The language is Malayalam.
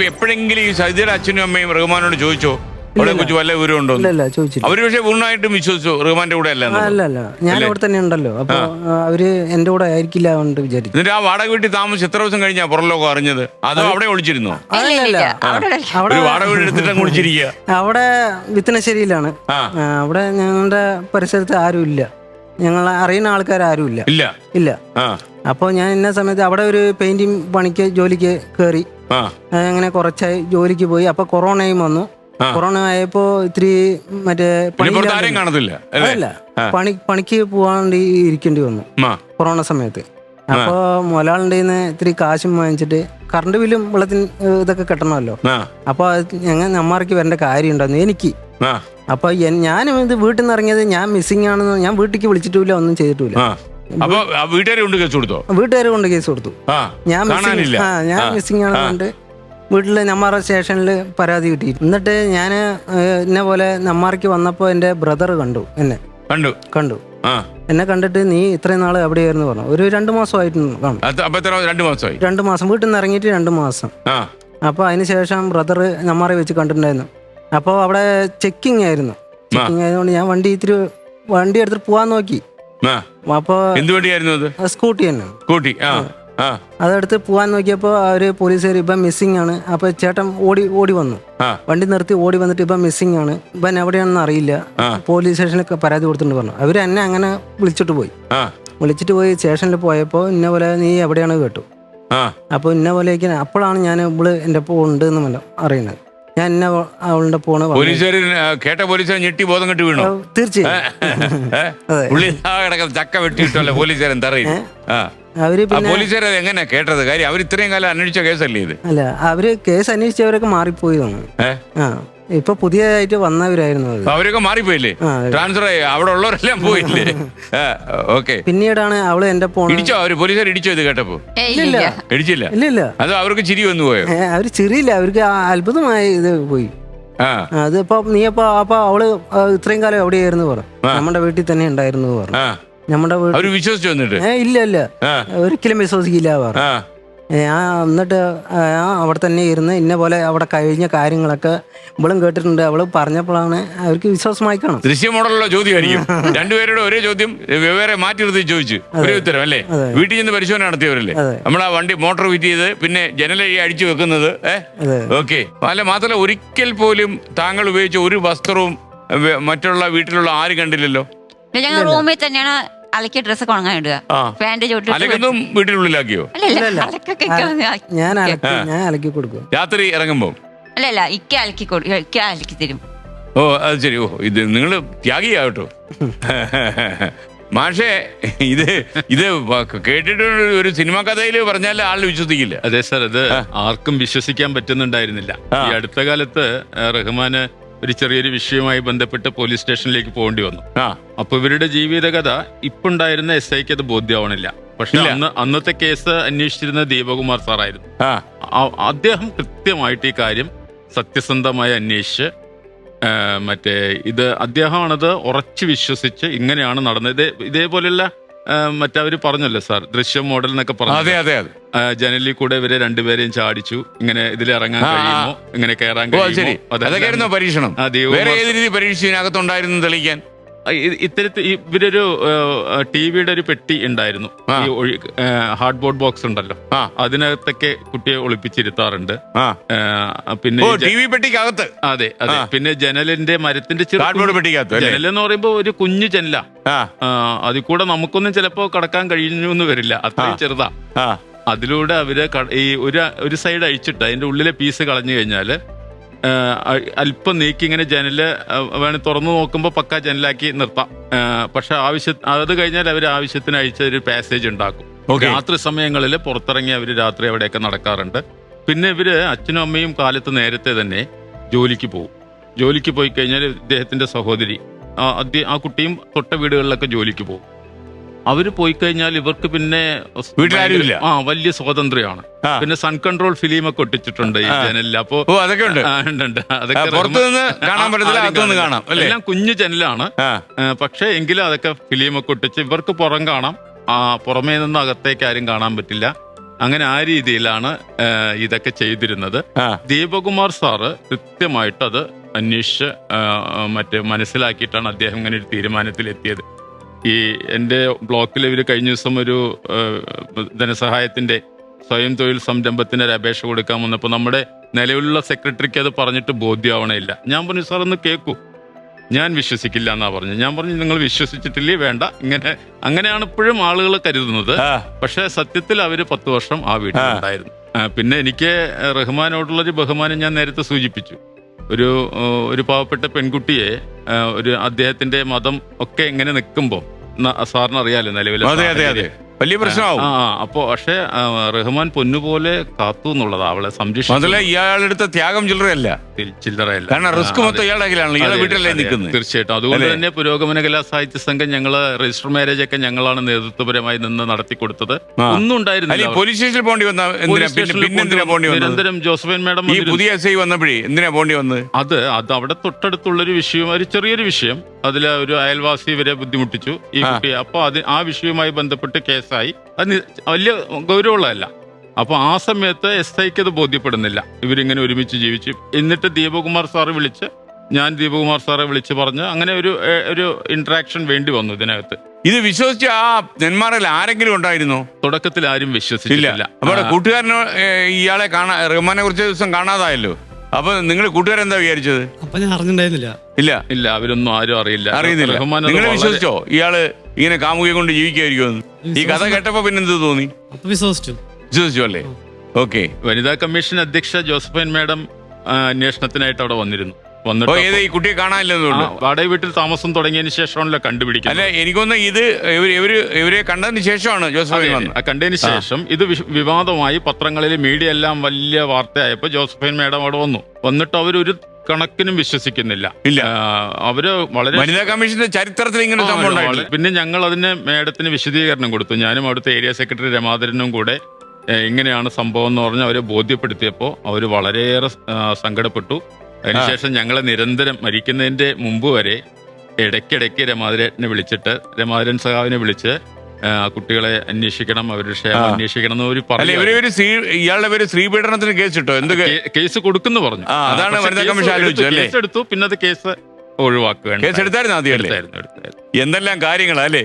ഇപ്പൊ എപ്പോഴെങ്കിലും ഈ സജിയുടെ അച്ഛനും അമ്മയും റഹ്മാനോട് ചോദിച്ചോ? അവളെ കുറിച്ച് വല്ല വിവരം ഉണ്ടോ ഇല്ല ഇല്ല ചോദിച്ചില്ല. അവർ പക്ഷേ പൂർണമായിട്ടും വിശ്വസിച്ചു റഹ്മാന്റെ കൂടെ അല്ല ഞാൻ അവിടെ തന്നെ ഉണ്ടല്ലോ. അപ്പൊ അവർ എന്റെ കൂടെ ആയിരിക്കില്ല എന്ന് വിചാരിച്ചു. എന്നിട്ട് ആ വാടക വീട്ടിൽ താമസിച്ച് എത്ര ദിവസം കഴിഞ്ഞാ പുറലോകം അറിഞ്ഞത്? അതോ അവിടെ ഒളിച്ചിരുന്നോ? ഇല്ല, ഇല്ല, ഇല്ല. അവിടെ വാടക വീട് എടുത്തിട്ട് ഒളിച്ചിരിക്കുക. അവിടെ വിത്തനശ്ശേരിയിലാണ്. അവിടെ ഞങ്ങളുടെ പരിസരത്ത് ആരും ഇല്ല. ഞങ്ങൾ അറിയുന്ന ആൾക്കാർ ആരും ഇല്ല. ഇല്ല. ഇല്ല. അപ്പോൾ ഞാൻ ഇന്ന സമയത്ത് അവിടെ ഒരു പെയിന്റിങ് പണിക്ക് ജോലിക്ക് കയറി അങ്ങനെ കുറച്ചായി ജോലിക്ക് പോയി. അപ്പൊ കൊറോണയും വന്നു. കൊറോണ ആയപ്പോ ഇത്തിരി മറ്റേ കാണത്തില്ല അല്ല? പണി പണിക്ക് പോവാണ്ട് ഇരിക്കേണ്ടി വന്നു. കൊറോണ സമയത്ത്. അപ്പോൾ മൊലാളിന്റെ ഇത്തിരി കാശും വാങ്ങിച്ചിട്ട് കറണ്ട് ബില്ലും വെള്ളത്തിന് ഇതൊക്കെ കിട്ടണമല്ലോ. അപ്പൊ ഞങ്ങൾ നമ്മാർക്ക് വരേണ്ട കാര്യം ഉണ്ടായിരുന്നു എനിക്ക് അപ്പൊ ഞാനും ഇത് വീട്ടിൽ നിന്ന് ഇറങ്ങിയത് ഞാൻ മിസ്സിംഗ് ആണെന്ന് ഞാൻ വീട്ടിലേക്ക് വിളിച്ചിട്ടില്ല ഒന്നും ചെയ്തിട്ടില്ല അപ്പൊ വീട്ടുകാരെ കൊണ്ട് കേസ് കൊടുത്തോ? വീട്ടുകാർ കൊണ്ട് കേസ് കൊടുത്തു. ഞാൻ കാണാനില്ല. ആ ഞാൻ. മിസ്സിംഗ് ആണെന്നുണ്ട് വീട്ടിൽ നമ്മാറ സ്റ്റേഷനിൽ പരാതി കിട്ടി. എന്നിട്ട് ഞാൻ എന്നെ പോലെ നമ്മാർക്ക് വന്നപ്പോൾ എന്റെ ബ്രദർ കണ്ടു എന്നെ. കണ്ടു? കണ്ടു. ആ. എന്നെ കണ്ടിട്ട് നീ ഇത്രയും നാൾ എവിടെയായിരുന്നു പറഞ്ഞു. ഒരു രണ്ട് മാസമായിട്ട് കാണും. അത് അപ്പൊ എത്ര രണ്ടു മാസമായി. രണ്ട് മാസം. വീട്ടിൽ നിന്ന് ഇറങ്ങിയിട്ട് രണ്ട് മാസം. ആ. അപ്പോൾ അതിന് ശേഷം ബ്രദർ നമ്മാറെ വെച്ച് കണ്ടിട്ടുണ്ടായിരുന്നു. അപ്പോൾ അവിടെ ചെക്കിംഗ് ആയിരുന്നു. ചെക്കിംഗ് ആയതുകൊണ്ട് ഞാൻ വണ്ടി ഇത്തിരി വണ്ടി എടുത്തിട്ട് പോകാൻ നോക്കി. എന്ത് വേണ്ടിയായിരുന്നു അത്? സ്കൂട്ടി തന്നെ. സ്കൂട്ടി. ആ അതെടുത്ത് പോവാൻ നോക്കിയപ്പോ അവർ പോലീസുകാർ ഇപ്പൊ മിസ്സിംഗ് ആണ്. അപ്പൊ ചേട്ടൻ ഓടി ഓടി വന്നു. വണ്ടി നിർത്തി ഓടി വന്നിട്ട് ഇപ്പൊ മിസ്സിംഗ് ആണ്. ഇവൻ എവിടെയാണെന്ന് അറിയില്ല. പോലീസ് സ്റ്റേഷനിലൊക്കെ പരാതി കൊടുത്തിട്ടുണ്ട് പറഞ്ഞു. അവർ എന്നെ അങ്ങനെ വിളിച്ചിട്ട് പോയി. വിളിച്ചിട്ട് പോയി സ്റ്റേഷനിൽ പോയപ്പോ ഇന്ന പോലെ നീ എവിടെയാണ് കേട്ടു. അപ്പൊ ഇന്ന പോലെയൊക്കെ അപ്പോഴാണ് ഞാൻ ഇവിടെ എന്റെ ഒപ്പം ഉണ്ട് എന്ന് അറിയുന്നത്. ഞാൻ എന്നെ അവളുടെ പോണ് വന്നു. കേട്ട പോലീസുകാരൻ ഞെട്ടി ബോധം കെട്ടി വീണു? തീർച്ചയായും. ചക്ക വെട്ടിയിട്ടല്ലേ പോലീസുകാരൻ തറയും ആ. അവർ ആ എങ്ങനെ കേട്ടത്? കാര്യം അവർ ഇത്രയും കാലം അന്വേഷിച്ച കേസല്ലേ ഇത്? അല്ല അവർ കേസ് അന്വേഷിച്ചവരൊക്കെ മാറിപ്പോയി തോന്നുന്നു. ഇപ്പൊ പുതിയതായിട്ട് വന്നവരായിരുന്നു അത്. അവരൊക്കെ മാറിപ്പോയില്ലേ? ആ, ട്രാൻസ്ഫർ ആയി. അവിടെ ഉള്ളവരെല്ലാം പോയില്ലേ? ഓക്കെ. പിന്നീടാണ് അവൾ എന്റെ പോണ ഇടിച്ചോ? അവർ പോലീസുകാർ ഇടിച്ചോ ഇത് കേട്ടപ്പോ? ഏയ്, ഇല്ല, ഇല്ല. ഇടിച്ചില്ല? ഇല്ല ഇല്ല അത് അവർക്ക് ചിരി വന്നു പോയോ? ഏ, അവർ ചിരിയില്ല. അവർക്ക് ആ അത്ഭുതമായി ഇത് പോയി. ആ. അതിപ്പോ നീ അപ്പൊ അപ്പൊ അവൾ ആ, ഇത്രയും കാലം എവിടെയായിരുന്നു പറഞ്ഞു നമ്മുടെ വീട്ടിൽ തന്നെ ഉണ്ടായിരുന്നു പറഞ്ഞു ആ. നമ്മുടെ വീട്ടിൽ അവർ വിശ്വസിച്ചു വന്നിട്ട്? ഏ ഇല്ല ഇല്ല. ആ. ഒരിക്കലും വിശ്വസിക്കില്ല പറഞ്ഞു ആ. ഞാൻ എന്നിട്ട് ആ, അവിടെ തന്നെ ഇരുന്ന് ഇന്ന പോലെ അവിടെ കഴിഞ്ഞ കാര്യങ്ങളൊക്കെ ഇവളും കേട്ടിട്ടുണ്ട്. അവൾ പറഞ്ഞപ്പോഴാണ് അവർക്ക് വിശ്വാസമായി കാണും ദൃശ്യ മോഡലുള്ള ചോദ്യമായിരിക്കും. രണ്ടുപേരുടെ ഒരേ ചോദ്യം വെവ്വേറെ മാറ്റി നിർത്തി ചോദിച്ചു. ഒരേ ഉത്തരം അല്ലേ? വീട്ടിൽ ചെന്ന് പരിശോധന നടത്തിയവരല്ലേ? നമ്മളാ നമ്മൾ ആ വണ്ടി മോട്ടോർ ഫിറ്റ് ചെയ്ത് പിന്നെ ജനലഴി അടിച്ചു വെക്കുന്നത് ഓക്കെ. അല്ല മാത്രമല്ല ഒരിക്കൽ പോലും താങ്കൾ ഉപയോഗിച്ച ഒരു വസ്ത്രവും മറ്റുള്ള വീട്ടിലുള്ള ആരും കണ്ടില്ലല്ലോ? ഞങ്ങൾ റൂമിൽ തന്നെയാണ് അലക്കിയ ഡ്രസ്സൊക്കെ ഉണങ്ങാൻ ഇടുക ആ. പാന്റ് വീട്ടിനുള്ളിലാക്കിയോ ഇക്ക ഞാൻ അലക്കി ഞാൻ അലക്കി കൊടുക്കും. രാത്രി ഇറങ്ങുമ്പോ? അല്ലല്ല അല്ല ഇക്ക അലക്കി കൊടുക്കും ഇക്ക അലക്കി തരും. ഓ അത് ശരി. ഓ ഇത് നിങ്ങൾ ത്യാഗിയാട്ടോ മാഷേ ഇത് ഇത് കേട്ടിട്ട് ഒരു സിനിമാ കഥയിൽ പറഞ്ഞാൽ ആൾ വിശ്വസിക്കില്ല. അതെ സാർ അത് ആർക്കും വിശ്വസിക്കാൻ പറ്റുന്നുണ്ടായിരുന്നില്ല. ഈ അടുത്ത കാലത്ത് റഹ്മാന് ഒരു ചെറിയൊരു വിഷയവുമായി ബന്ധപ്പെട്ട് പോലീസ് സ്റ്റേഷനിലേക്ക് പോകേണ്ടി വന്നു. ആ. അപ്പൊ ഇവരുടെ ജീവിതകഥ ഇപ്പുണ്ടായിരുന്ന എസ് ഐക്ക് അത് ബോധ്യമാവണില്ല പക്ഷെ അന്ന് അന്നത്തെ കേസ് അന്വേഷിച്ചിരുന്ന ദീപകുമാർ സാറായിരുന്നു. അദ്ദേഹം കൃത്യമായിട്ട് ഈ കാര്യം സത്യസന്ധമായി അന്വേഷിച്ച് മറ്റേ ഇത് അദ്ദേഹമാണത് ഉറച്ചു വിശ്വസിച്ച് ഇങ്ങനെയാണ് നടന്നത്. ഇതേ ഇതേപോലെയുള്ള മറ്റവര് പറഞ്ഞല്ലോ സാർ ദൃശ്യം മോഡൽ എന്നൊക്കെ പറഞ്ഞു അതെ അതെ ആ, ജനലിൽ കൂടെ ഇവരെ രണ്ടുപേരെയും ചാടിച്ചു. ഇങ്ങനെ ഇതിൽ ഇറങ്ങാൻ ആ, ആ. കഴിയുമോ? ഇങ്ങനെ കയറാൻ കഴിയുമോ? അതൊക്കെയായിരുന്നു പരീക്ഷണം. വേറെ ഏത് രീതി പരീക്ഷിച്ചു ഇതിനകത്തുണ്ടായിരുന്നു തെളിയിക്കാൻ? ഇത്തരത്തിൽ ഇവരൊരു ടി വിയുടെ ഒരു പെട്ടി ഉണ്ടായിരുന്നു. ഈ ഹാർഡ് ബോർഡ് ബോക്സ് ഉണ്ടല്ലോ. അതിനകത്തൊക്കെ കുട്ടിയെ ഒളിപ്പിച്ചിരുത്താറുണ്ട്. പിന്നെ ടി വി പെട്ടിക്കകത്ത്. അതെ അതെ. പിന്നെ ജനലിന്റെ മരത്തിന്റെ ജനൽ എന്ന് പറയുമ്പോ ഒരു കുഞ്ഞു ജനല. അതിൽ കൂടെ നമുക്കൊന്നും ചിലപ്പോ കടക്കാൻ കഴിഞ്ഞു എന്ന് വരില്ല. അത്രയും ചെറുതാ. അതിലൂടെ അവർ ഈ ഒരു ഒരു സൈഡ് അഴിച്ചിട്ട് അതിന്റെ ഉള്ളിലെ പീസ് കളഞ്ഞു കഴിഞ്ഞാൽ അല്പം നീക്കി ഇങ്ങനെ ജനൽ വേണമെങ്കിൽ തുറന്നു നോക്കുമ്പോൾ പക്ക ജനലാക്കി നിർത്താം. പക്ഷെ ആവശ്യ അത് കഴിഞ്ഞാൽ അവർ ആവശ്യത്തിന് അഴിച്ച ഒരു പാസേജ് ഉണ്ടാക്കും. രാത്രി സമയങ്ങളിൽ പുറത്തിറങ്ങി അവർ രാത്രി അവിടെയൊക്കെ നടക്കാറുണ്ട്. പിന്നെ ഇവർ അച്ഛനും അമ്മയും കാലത്ത് നേരത്തെ തന്നെ ജോലിക്ക് പോകും. ജോലിക്ക് പോയി കഴിഞ്ഞാൽ ഇദ്ദേഹത്തിന്റെ സഹോദരി ആ, ആ കുട്ടിയും തൊട്ട വീടുകളിലൊക്കെ ജോലിക്ക് പോകും. അവർ പോയി കഴിഞ്ഞാൽ ഇവർക്ക് പിന്നെ വീട്ടിലാരുമില്ല. ആ വലിയ സ്വാതന്ത്ര്യമാണ്. പിന്നെ സൺ കൺട്രോൾ ഫിലിം ഒക്കെ ഒട്ടിച്ചിട്ടുണ്ട് ഈ ചാനലിൽ അപ്പോ അതൊക്കെ ഉണ്ട്. അതൊക്കെ കാണാൻ പറ്റത്തില്ല കാണാം എല്ലാം കുഞ്ഞു ചാനലാണ് പക്ഷേ എങ്കിലും അതൊക്കെ ഫിലിം ഒക്കെ ഒട്ടിച്ച് ഇവർക്ക് പുറം കാണാം. ആ പുറമേ നിന്ന് അകത്തേക്ക് ആരും കാണാൻ പറ്റില്ല. അങ്ങനെ ആ രീതിയിലാണ് ഇതൊക്കെ ചെയ്തിരുന്നത്. ദീപകുമാർ സാറ് കൃത്യമായിട്ട് അത് അന്വേഷിച്ച് മറ്റേ മനസ്സിലാക്കിയിട്ടാണ് അദ്ദേഹം ഇങ്ങനെ ഒരു തീരുമാനത്തിലെത്തിയത്. ഈ എന്റെ ബ്ലോക്കിൽ ഇവർ കഴിഞ്ഞ ദിവസം ഒരു ധനസഹായത്തിന്റെ ധനസഹായത്തിന്റെ സ്വയം തൊഴിൽ സംരംഭത്തിന് ഒരു അപേക്ഷ കൊടുക്കാൻ വന്നപ്പോൾ നമ്മുടെ നിലവിലുള്ള സെക്രട്ടറിക്ക് അത് പറഞ്ഞിട്ട് ബോധ്യമാവണമില്ല ഞാൻ പറഞ്ഞു സാർ ഒന്ന് കേൾക്കൂ ഞാൻ വിശ്വസിക്കില്ല എന്നാ പറഞ്ഞു ഞാൻ പറഞ്ഞു നിങ്ങൾ വിശ്വസിച്ചിട്ടില്ലേ? വേണ്ട. ഇങ്ങനെ അങ്ങനെയാണ് ഇപ്പോഴും ആളുകൾ കരുതുന്നത്. പക്ഷെ സത്യത്തിൽ അവർ പത്ത് വർഷം ആ വീട്ടിലുണ്ടായിരുന്നു. ഉണ്ടായിരുന്നു പിന്നെ എനിക്ക് റഹ്മാനോടുള്ളൊരു ബഹുമാനം ഞാൻ നേരത്തെ സൂചിപ്പിച്ചു. ഒരു ഒരു പാവപ്പെട്ട പെൺകുട്ടിയെ ഒരു അദ്ദേഹത്തിന്റെ മതം ഒക്കെ എങ്ങനെ നിൽക്കുമ്പോൾ സാറിന് അറിയാലോ നിലവിലെ വലിയ പ്രശ്നമാവും. ആ ആ, അപ്പോ പക്ഷേ റഹ്മാൻ പൊന്നുപോലെ കാത്തു എന്നുള്ളതാ. അവളെ അതല്ല സംരക്ഷിച്ചു ഇയാളെടുത്ത ത്യാഗം ചില്ലറയല്ല. ചില്ലറയല്ല. കാരണം റിസ്ക് മൊത്തം ഇയാളെ ഇയാളുടെ ഇയാളെ വീട്ടിലല്ലേ നിൽക്കുന്നത് തീർച്ചയായിട്ടും. അതുകൊണ്ട് തന്നെ പുരോഗമന കലാ സാഹിത്യ സംഘം ഞങ്ങൾ രജിസ്റ്റർ മാരേജ് ഒക്കെ ഞങ്ങളാണ് നേതൃത്വപരമായി നിന്ന് നടത്തി കൊടുത്തത്. ഒന്നും ഉണ്ടായിരുന്നില്ല പോലീസ് സ്റ്റേഷനിൽ പോണ്ടി വന്ന എന്തിനാ? പോണ്ടി വന്നത്? നിരന്തരം ജോസഫൈൻ മാഡം ഈ പുതിയ എസ് ഐ വന്നപ്പോഴേ എന്തിനാ പോണ്ടി വന്നത്? അത് അത് അവിടെ തൊട്ടടുത്തുള്ളൊരു വിഷയം ഒരു ചെറിയൊരു വിഷയം. അതിൽ ഒരു അയൽവാസി വരെ ബുദ്ധിമുട്ടിച്ചു. ഈ. കുട്ടിയെ അപ്പൊ അത് ആ വിഷയവുമായി ബന്ധപ്പെട്ട് കേസായി. അത് വലിയ ഗൗരവമുള്ളതല്ല. അപ്പൊ ആ സമയത്ത് എസ് ഐക്ക് അത് ബോധ്യപ്പെടുന്നില്ല. ഇവരിങ്ങനെ ഒരുമിച്ച് ജീവിച്ചു. എന്നിട്ട് ദീപകുമാർ സാറ് വിളിച്ച് ഞാൻ ദീപകുമാർ സാറെ വിളിച്ച് പറഞ്ഞ് അങ്ങനെ ഒരു ഒരു ഇന്ററാക്ഷൻ വേണ്ടി വന്നു ഇതിനകത്ത്. ഇത് വിശ്വസിച്ച് ആ നെന്മാറിൽ ആരെങ്കിലും ഉണ്ടായിരുന്നു? തുടക്കത്തിൽ ആരും വിശ്വസിച്ചില്ല അപ്പൊ കൂട്ടുകാരനോ ഇയാളെ കാണാ റഹ്മാനെ കുറച്ച് ദിവസം കാണാതായല്ലോ? അപ്പൊ നിങ്ങൾ കൂട്ടുകാരെന്താ വിചാരിച്ചത്? അപ്പൊ ഞാൻ അറിഞ്ഞിട്ടുണ്ടായിരുന്നില്ല. ഇല്ല? ഇല്ല അവരൊന്നും ആരും അറിയില്ല. അറിയുന്നില്ല. റഹ്മാൻ അത് നിങ്ങൾ വളരെ- വിശ്വസിച്ചോ? ഇയാൾ ഇങ്ങനെ കാമുകയെ കൊണ്ട് ജീവിക്കായിരിക്കും ഈ കഥ കേട്ടപ്പോ പിന്നെ എന്ത് തോന്നി? അപ്പൊ വിശ്വസിച്ചു. വിശ്വസിച്ചു അല്ലേ? ഓക്കെ. വനിതാ കമ്മീഷൻ അധ്യക്ഷ ജോസഫൈൻ മാഡം ആ, അന്വേഷണത്തിനായിട്ട് അവിടെ വന്നിരുന്നു. വന്നിട്ട് ഈ കുട്ടിയെ കാണാനില്ലെന്നുള്ളൂ വാടക വീട്ടിൽ താമസം തുടങ്ങിയതിന് ശേഷമാണല്ലോ അല്ല അല്ലെ എനിക്കൊന്ന് ഇത് ഇവർ ഇവർ ഇവരെ കണ്ടതിന് ശേഷമാണ് ജോസഫൈൻ വന്നത്. കണ്ടതിന് ശേഷം ഇത് വിവാദമായി പത്രങ്ങളിൽ മീഡിയ എല്ലാം വലിയ വാർത്തയായപ്പോ ജോസഫൈൻ മേഡം അവിടെ വന്നു. വന്നിട്ട് അവരൊരു കണക്കിനും വിശ്വസിക്കുന്നില്ല. ഇല്ല. അവർ വളരെ വനിതാ കമ്മീഷന്റെ ചരിത്രത്തിൽ ഇങ്ങനെ സംഭവം പിന്നെ ഞങ്ങൾ അതിന് മേഡത്തിന് വിശദീകരണം കൊടുത്തു. ഞാനും അവിടുത്തെ ഏരിയ സെക്രട്ടറി രമാധരനും കൂടെ ഇങ്ങനെയാണ് സംഭവം എന്ന് പറഞ്ഞ് അവരെ ബോധ്യപ്പെടുത്തിയപ്പോൾ അവർ വളരെയേറെ സങ്കടപ്പെട്ടു. അതിനുശേഷം ഞങ്ങളെ നിരന്തരം മരിക്കുന്നതിന്റെ മുമ്പ് വരെ ഇടയ്ക്കിടയ്ക്ക് രമാധരനെ വിളിച്ചിട്ട് രമാധരൻ സഹാവിനെ വിളിച്ച് ആ, കുട്ടികളെ അന്വേഷിക്കണം അവരുടെ ക്ഷേമം. അന്വേഷിക്കണം എന്ന് ഒരു പറഞ്ഞു. ഇയാളുടെ പേര് സ്ത്രീപീഡനത്തിന് കേസ് ഇട്ടോ എന്ത് കേസ് കൊടുക്കുന്നു പറഞ്ഞു. അതാണ് കേസ് എടുത്തു, ആലോചിച്ചത് കേസ് ഒഴിവാക്കുക പിന്നെ അത് കേസ് ഒഴിവാക്കുകയാണ്. കേസ് എടുത്തായിരുന്നു ആദ്യം എന്തെല്ലാം കാര്യങ്ങളാ അല്ലേ?